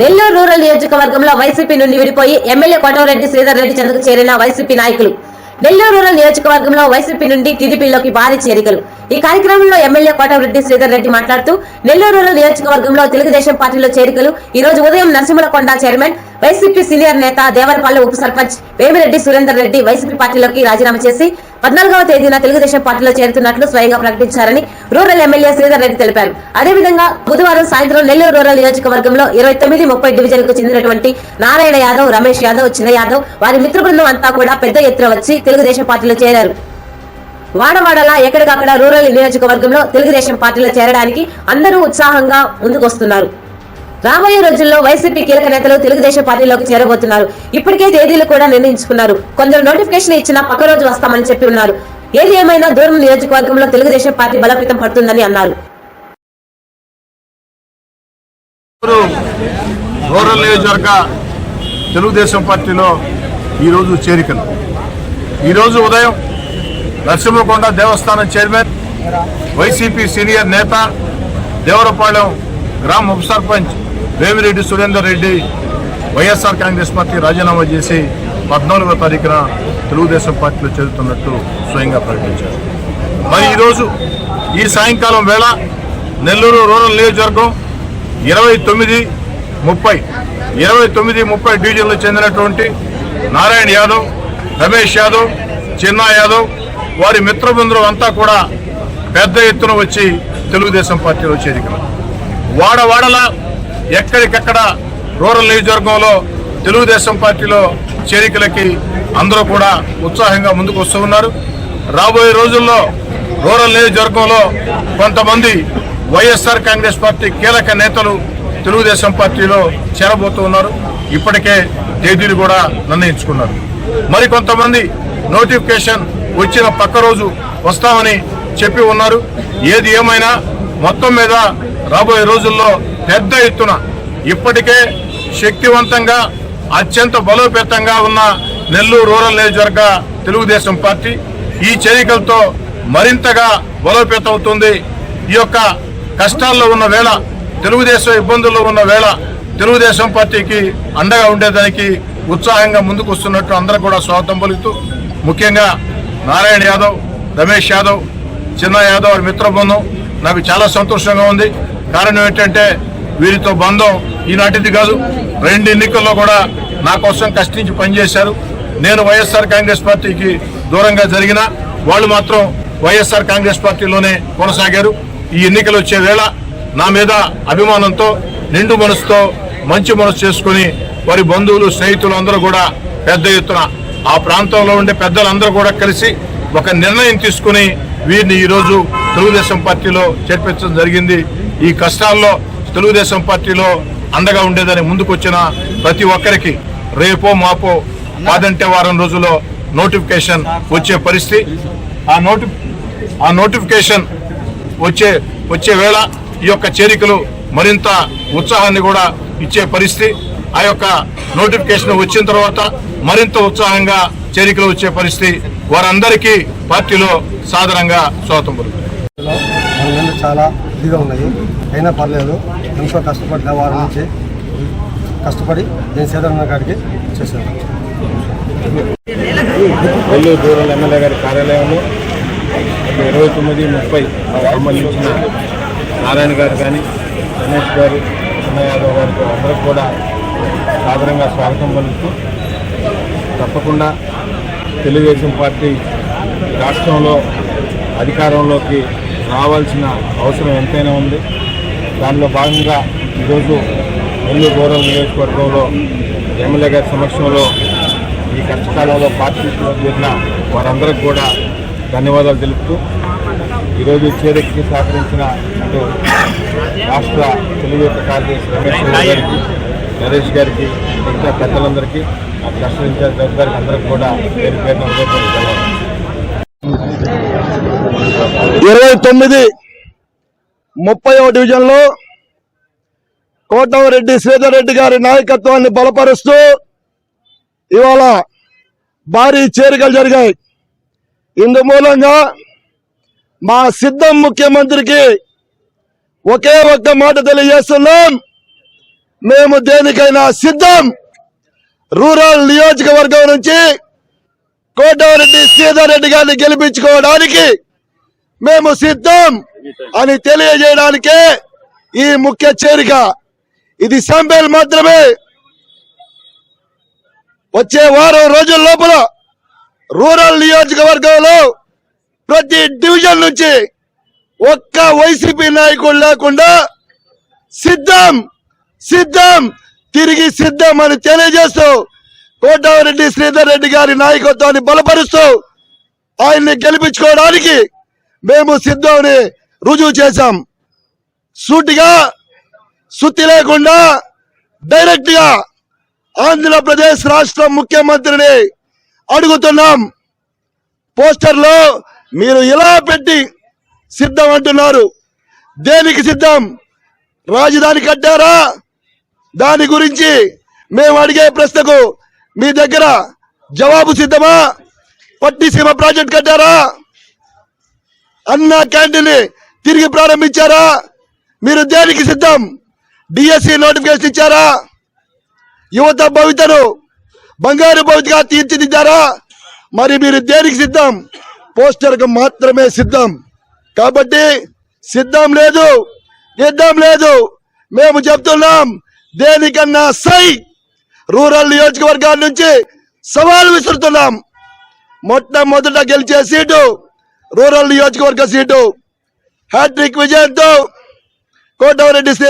Nellore rural నియోజకవర్గంలో YCP నుండి విడిపోయి ఎమ్మెల్యే కోటమిరెడ్డి శ్రీధర్ రెడ్డి చెందుకు చేరిన వైసీపీ నాయకులు. నెల్లూరు రూరల్ నియోజకవర్గంలో వైసీపీ నుండి టీడీపీలోకి భారీ చేరికలు. ఈ కార్యక్రమంలో ఎమ్మెల్యే కోటవరెడ్డి శ్రీధర్ రెడ్డి మాట్లాడుతూ నెల్లూరు రూరల్ నియోజకవర్గంలో తెలుగుదేశం పార్టీలో చేరికలు. ఈ రోజు ఉదయం నరసింహలకొండ చైర్మన్ వైసీపీ సీనియర్ నేత దేవరపల్లి ఉప సర్పంచ్ వేమిరెడ్డి సురేందర్ రెడ్డి వైసీపీ పార్టీలోకి రాజీనామా చేసి పద్నాలుగవ తేదీన తెలుగుదేశం పార్టీలో చేరుతున్నట్లు స్వయంగా ప్రకటించారని రూరల్ ఎమ్మెల్యే శ్రీధర్ రెడ్డి తెలిపారు. అదేవిధంగా బుధవారం సాయంత్రం నెల్లూరు రూరల్ నియోజకవర్గంలో ఇరవై తొమ్మిది ముప్పై డివిజన్కు చెందినటువంటి నారాయణ యాదవ్ రమేష్ యాదవ్ చిన్న యాదవ్ వారి మిత్ర బృందం అంతా కూడా పెద్ద ఎత్తున వచ్చి తెలుగుదేశం పార్టీలో చేరారు. వాడవాడలా ఎక్కడికక్కడ రూరల్ నియోజకవర్గంలో తెలుగుదేశం పార్టీలో చేరడానికి అందరూ ఉత్సాహంగా ముందుకొస్తున్నారు. రాబోయే రోజుల్లో వైసీపీ కీలక నేతలు తెలుగుదేశం పార్టీలోకి చేరబోతున్నారు. ఇప్పటికే తేదీలు కూడా నిర్ణయించుకున్నారు. కొందరు నోటిఫికేషన్ ఇచ్చినా పక్క రోజు వస్తామని చెప్పి ఉన్నారు. ఏది ఏమైనా దూరం నియోజకవర్గంలో తెలుగుదేశం పార్టీ బలోపేతం పడుతుందని అన్నారు. రూరల్ నియోజకవర్గ తెలుగుదేశం పార్టీలో ఈరోజు చేరికలు. ఈరోజు ఉదయం నరసింహకొండ దేవస్థానం చైర్మన్ వైసీపీ సీనియర్ నేత దేవరపాలెం గ్రామ ఉప sarpanch Vemireddy Surender Reddy YSR Congress party రాజీనామా చేసి పద్నాలుగో తారీఖున తెలుగుదేశం పార్టీలో చేరుతున్నట్టు స్వయంగా ప్రకటించారు. మరి ఈరోజు ఈ సాయంకాలం వేళ నెల్లూరు రూరల్ నియోజకవర్గం ఇరవై తొమ్మిది ముప్పై ఇరవై తొమ్మిది ముప్పై డివిజన్లకు చెందినటువంటి నారాయణ యాదవ్ రమేష్ యాదవ్ చిన్నా యాదవ్ వారి మిత్రబృందం అంతా కూడా పెద్ద ఎత్తున వచ్చి తెలుగుదేశం పార్టీలో చేరికలు. వాడవాడల ఎక్కడికెక్కడ రూరల్ నియోజకవర్గంలో తెలుగుదేశం పార్టీలో చేరికలకి అందరూ కూడా ఉత్సాహంగా ముందుకు వస్తూ ఉన్నారు. రాబోయే రోజుల్లో రూరల్ నియోజకవర్గంలో కొంతమంది వైఎస్ఆర్ కాంగ్రెస్ పార్టీ కీలక నేతలు తెలుగుదేశం పార్టీలో చేరబోతూ ఉన్నారు. ఇప్పటికే తేదీలు కూడా నిర్ణయించుకున్నారు. మరి కొంతమంది నోటిఫికేషన్ వచ్చిన పక్క రోజు వస్తామని చెప్పి ఉన్నారు. ఏది ఏమైనా మొత్తం మీద రాబోయే రోజుల్లో పెద్ద ఎత్తున ఇప్పటికే శక్తివంతంగా అత్యంత బలోపేతంగా ఉన్న నెల్లూరు రూరల్ నియోజకవర్గ తెలుగుదేశం పార్టీ ఈ చేరికలతో మరింతగా బలోపేతమవుతుంది. ఈ యొక్క కష్టాల్లో ఉన్న వేళ తెలుగుదేశం ఇబ్బందుల్లో ఉన్న వేళ తెలుగుదేశం పార్టీకి అండగా ఉండేదానికి ఉత్సాహంగా ముందుకు వస్తున్నట్టు అందరూ కూడా స్వాగతం పలుకుతూ ముఖ్యంగా నారాయణ యాదవ్ రమేష్ యాదవ్ చిన్న యాదవ్ వారి మిత్ర బృందం నాకు చాలా సంతోషంగా ఉంది. కారణం ఏంటంటే వీరితో బంధం ఈనాటిది కాదు. రెండు ఎన్నికల్లో కూడా నా కోసం కష్టించి పనిచేశారు. నేను వైఎస్ఆర్ కాంగ్రెస్ పార్టీకి దూరంగా జరిగిన వాళ్ళు మాత్రం వైఎస్ఆర్ కాంగ్రెస్ పార్టీలోనే కొనసాగారు. ఈ ఎన్నికలు వచ్చే వేళ నా మీద అభిమానంతో నిండు మనసుతో మంచి మనసు చేసుకుని వారి బంధువులు స్నేహితులు అందరూ కూడా పెద్ద ఎత్తున ఆ ప్రాంతంలో ఉండే పెద్దలందరూ కూడా కలిసి ఒక నిర్ణయం తీసుకుని వీరిని ఈరోజు తెలుగుదేశం పార్టీలో చేర్పించడం జరిగింది. ఈ కష్టాల్లో తెలుగుదేశం పార్టీలో అండగా ఉండేదని ముందుకొచ్చిన ప్రతి ఒక్కరికి రేపో మాపో కాదంటే వారం రోజుల్లో నోటిఫికేషన్ వచ్చే పరిస్థితి. ఆ నోటి ఆ నోటిఫికేషన్ వచ్చే వచ్చే వేళ ఈ యొక్క చేరికలు మరింత ఉత్సాహాన్ని కూడా ఇచ్చే పరిస్థితి. ఆ యొక్క నోటిఫికేషన్ వచ్చిన తర్వాత మరింత ఉత్సాహంగా చేరికలు వచ్చే పరిస్థితి. వారందరికీ పార్టీలో సాధారణంగా స్వాతంత్రం చాలా ఇదిగా ఉన్నాయి. అయినా పర్లేదు ఎంతో కష్టపడ్డ వారి నుంచి కష్టపడి నేను సేదన్న గారికి చేశాను. నెల్లూరు రూరల్ ఎమ్మెల్యే గారి కార్యాలయంలో ఇరవై తొమ్మిది ముప్పై సంబంధించిన నారాయణ గారు కానీ రమేష్ గారు చిన్న యాదవ్ గారికి అందరికి కూడా సాధారణంగా స్వాగతం పలుకుతూ తప్పకుండా తెలుగుదేశం పార్టీ రాష్ట్రంలో అధికారంలోకి రావాల్సిన అవసరం ఎంతైనా ఉంది. దానిలో భాగంగా ఈరోజు నెల్లూరు గౌరవ నియోజకవర్గంలో ఎమ్మెల్యే గారి సమక్షంలో ఈ కష్టకాలంలో పార్టీలో చేరిన వారందరికి కూడా ధన్యవాదాలు తెలుపుతూ ఈరోజు చేరికకి సహకరించిన అటు రాష్ట్ర తెలుగు యొక్క కార్యదర్శి రమేష్ గారికి నరేష్ గారికి మిగతా పెద్దలందరికీ ఆ కష్ట ఇన్ఛార్జ్ గారికి అందరికి కూడా పేరు పేరున హృదయపూర్వక ఇరవై తొమ్మిది ముప్పై డివిజన్లో కోటమరెడ్డి శ్రీధర్ రెడ్డి గారి నాయకత్వాన్ని బలపరుస్తూ ఇవాళ భారీ చేరికలు జరిగాయి. ఇందు మూలంగా మా సిద్ధం ముఖ్యమంత్రికి ఒకే ఒక్క మాట తెలియజేస్తున్నాం. మేము దేనికైనా సిద్ధం రూరల్ నియోజకవర్గం నుంచి కోటమిరెడ్డి శ్రీధర్ రెడ్డి గారిని గెలిపించుకోవడానికి మేము సిద్ధం అని తెలియజేయడానికే ఈ ముఖ్య చేరిక. ఇది శాంపిల్ మాత్రమే. వచ్చే వారం రోజుల లోపల రూరల్ నియోజకవర్గంలో ప్రతి డివిజన్ నుంచి ఒక్క వైసీపీ నాయకుడు లేకుండా సిద్ధం సిద్ధం తిరిగి సిద్ధం అని తెలియజేస్తూ కోటారెడ్డి శ్రీధర్ రెడ్డి గారి నాయకత్వాన్ని బలపరుస్తూ ఆయన్ని గెలిపించుకోవడానికి మేము సిద్ధమని రుజువు చేశాం. సూటిగా సుత్తి లేకుండా డైరెక్ట్గా ఆంధ్రప్రదేశ్ రాష్ట్ర ముఖ్యమంత్రిని అడుగుతున్నాం. పోస్టర్లో మీరు ఇలా పెట్టి సిద్ధం అంటున్నారు. దేనికి సిద్ధం? రాజధాని కట్టారా? దాని గురించి మేము అడిగే ప్రశ్నకు మీ దగ్గర జవాబు సిద్ధమా? పట్టిసీమ ప్రాజెక్ట్ కట్టారా? అన్న క్యాంటీన్ తిరిగి ప్రారంభించారా? మీరు దేనికి సిద్ధం? డిఎస్సి నోటిఫికేషన్ ఇచ్చారా? యువత భవితను బంగారు భవితగా తీర్చిదిద్దారా? మరి మీరు దేనికి సిద్ధం? పోస్టర్కు మాత్రమే సిద్ధం. కాబట్టి సిద్ధం లేదు యుద్ధం లేదు. మేము చెప్తున్నాం దేనికన్నా సై రూరల్ నియోజకవర్గాల నుంచి సవాల్ విసురుతున్నాం. మొట్టమొదట గెలిచే సీటు రూరల్ నియోజకవర్గ సీటు. హ్యాట్రిక్ విజయంతో కోటవరెడ్డి శ్రీధర్